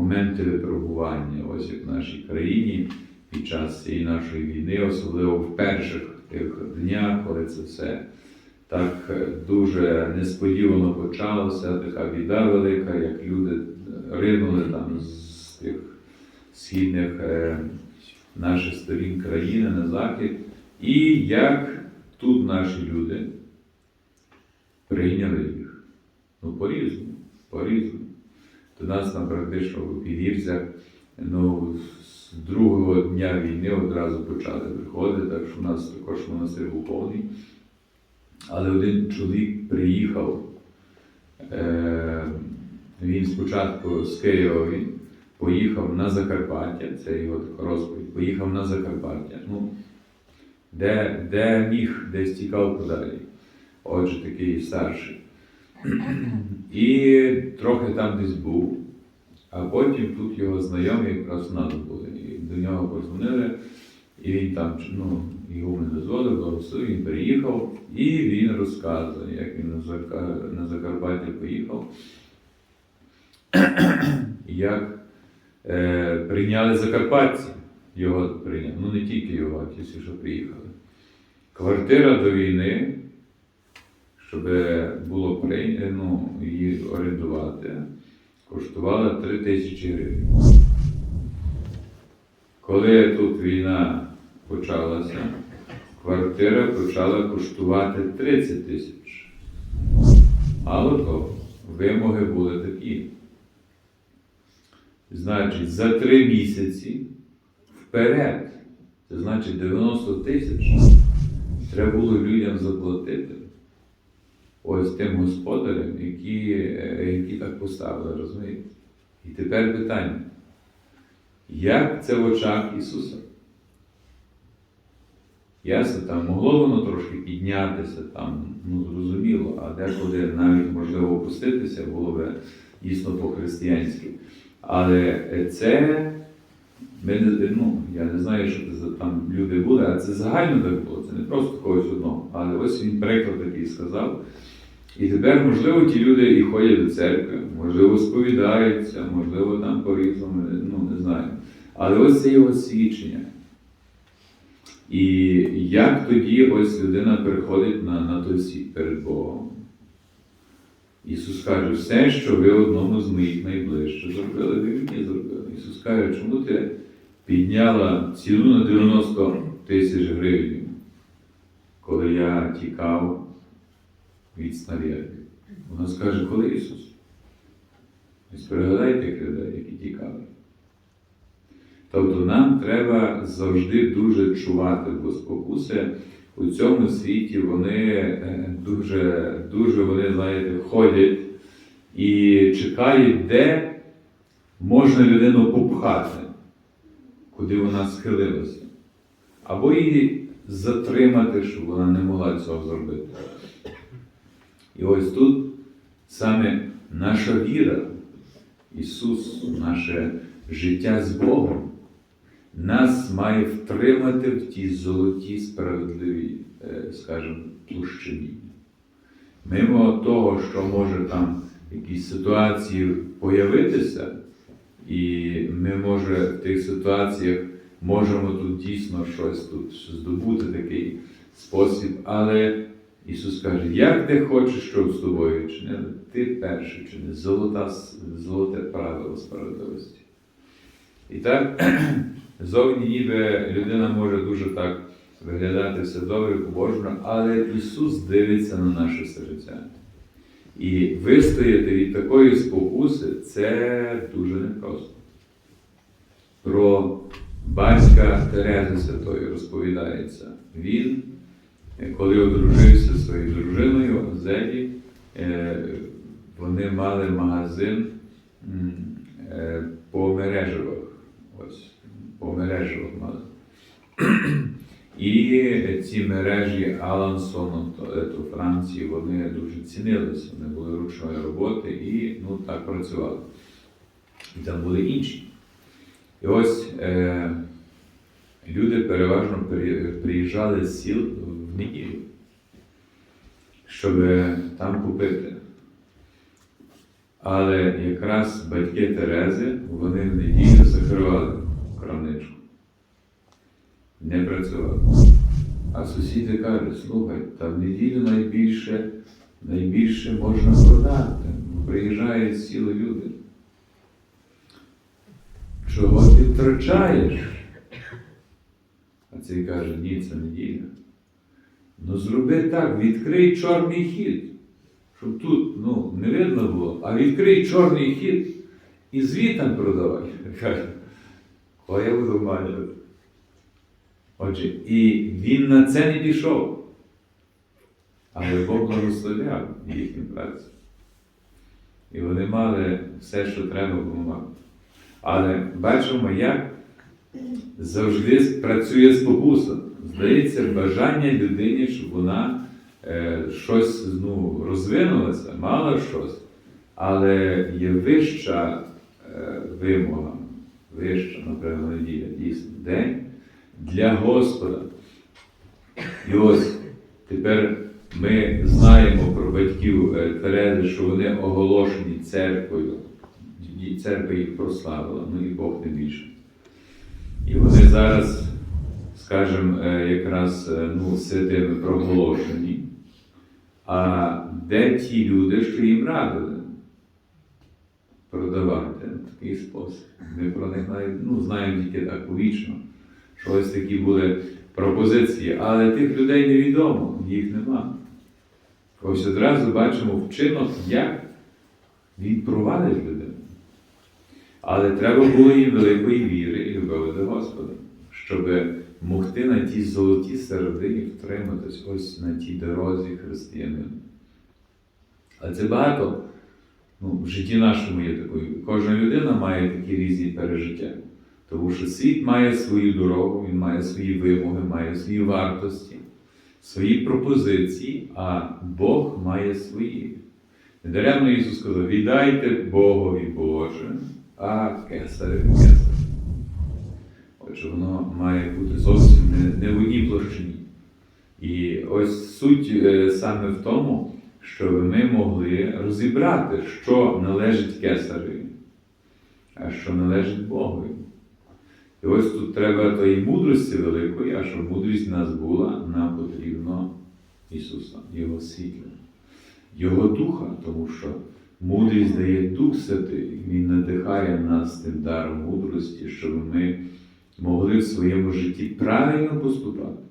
моменти випробування, ось як в нашій країні під час цієї нашої війни, особливо в перших тих днях, коли це все так е, дуже несподівано почалося, така біда велика, як люди ринули там з тих східних е, наших сторін країни на захід, і як тут наші люди прийняли їх. Ну, по-різному, по-різному. До нас там практично в Підгірцях, ну, з другого дня війни одразу почали приходити, так що у нас також монастир був повний. Але один чоловік приїхав, е, він спочатку з Києва він поїхав на Закарпаття, це його така розповідь, поїхав на Закарпаття. Ну, де, де міг, десь тікав подалі. Отже, такий старший. І трохи там десь був. А потім тут його знайомі якраз надо були. І до нього позвонили, і він там ну, його не дозволив, благословив, він приїхав, і він розказує, як він на, Зака- на Закарпаття поїхав, як е, прийняли закарпатці. Його прийняли. Ну не тільки його, а ті що приїхали. Квартира до війни, щоб було прийнято, ну, її орендувати, коштувала 3 тисячі гривень. Коли тут війна почалася, квартира почала коштувати 30 тисяч. Але то вимоги були такі. Значить, за три місяці вперед, це значить 90 тисяч, треба було людям заплатити. Ось тим господарям, які, е, які так поставили, розумієте? І тепер питання. Як це в очах Ісуса? Ясно, там могло воно трошки піднятися, там, ну зрозуміло, а декуди навіть можливо опуститися було би дійсно по-християнськи. Але це, ми не, ну, я не знаю, що це там люди були, а це загально так було, це не просто когось одного. Але ось він приклад такий сказав. І тепер, можливо, ті люди і ходять до церкви, можливо, сповідаються, можливо, там по-різному, ну не знаю. Але ось це його свідчення. І як тоді ось людина переходить на, на той світ перед Богом? Ісус каже, все, що ви одному з моїх найближчих зробили, ви мені зробили. Ісус каже, чому ти підняла ціну на 90 тисяч гривень, коли я тікав від снарядів? Вона скаже, коли Ісус? Ось пригадайте людей, які тікали. Тобто нам треба завжди дуже чувати, бо спокуси у цьому світі вони е, дуже, дуже вони, знаєте, ходять і чекають, де можна людину попхати, куди вона схилилася. Або її затримати, щоб вона не могла цього зробити. І ось тут саме наша віра, Ісус, наше життя з Богом нас має втримати в тій золотій справедливій, е, скажімо, площині. Мимо того, що може там якісь ситуації появитися, і ми може в тих ситуаціях можемо тут дійсно щось тут здобути такий спосіб, але Ісус каже, як ти хочеш, щоб з тобою чинили, ти перший чини, золота, золоте правило справедливості. І так, зовні ніби людина може дуже так виглядати все добре, побожно, але Ісус дивиться на наше серця. І вистояти від такої спокуси це дуже непросто. Про батька Терези Святої розповідається. Він, коли одружився зі своєю дружиною Зеді, е, вони мали магазин е, по мережевах. Ось, по мережевах мали. І ці мережі Алансону, то, е, Франції, вони дуже цінилися, вони були ручної роботи і ну, так працювали. І там були інші. І ось е, люди переважно приїжджали з сіл неділю, щоб там купити. Але якраз батьки Терези, вони в неділю закривали крамничку. Не працювали. А сусіди кажуть, слухай, та в неділю найбільше, найбільше можна продати. Приїжджають цілі люди. Чого ти втрачаєш? А цей каже, ні, це неділя. Ну зроби так, відкрий чорний хід. Щоб тут ну, не видно було, а відкрий чорний хід і звітом продавай. Каже, о, я буду обманювати. Отже, і він на це не пішов. Але Бог благословляв їхню працю. І вони мали все, що треба було мати. Але бачимо, як завжди працює спокуса. Здається, бажання людині, щоб вона е, щось ну, розвинулася, мала щось, але є вища е, вимога, вища, напевно, неділя, дійсно, день для Господа. І ось тепер ми знаємо про батьків е, Терези, що вони оголошені церквою, церква їх прославила, ну і Бог не більше. І вони зараз, скажімо, е, якраз е, ну, святими проголошені. А де ті люди, що їм радили продавати такий спосіб? Ми про них навіть ну, знаємо тільки так повічно, що ось такі були пропозиції, але тих людей невідомо, їх нема. Ось одразу бачимо вчинок, як він провадив людину. Але треба було їм великої віри до Господа, щоб могти на тій золотій середині втриматись ось на тій дорозі християнина. Але це багато ну, в житті нашому є такою. Кожна людина має такі різні пережиття. Тому що світ має свою дорогу, він має свої вимоги, має свої вартості, свої пропозиції, а Бог має свої. Недаремно Ісус сказав, віддайте Богові Боже, а кесареві кесар. Має бути зовсім не, не в одній площині. І ось суть е, саме в тому, щоб ми могли розібрати, що належить кесареві, а що належить Богові. І ось тут треба тої мудрості великої, а щоб мудрість в нас була, нам потрібно Ісуса, Його світла, Його Духа, тому що мудрість дає Дух Святий, Він надихає нас тим даром мудрості, щоб ми могли в своєму житті правильно поступати.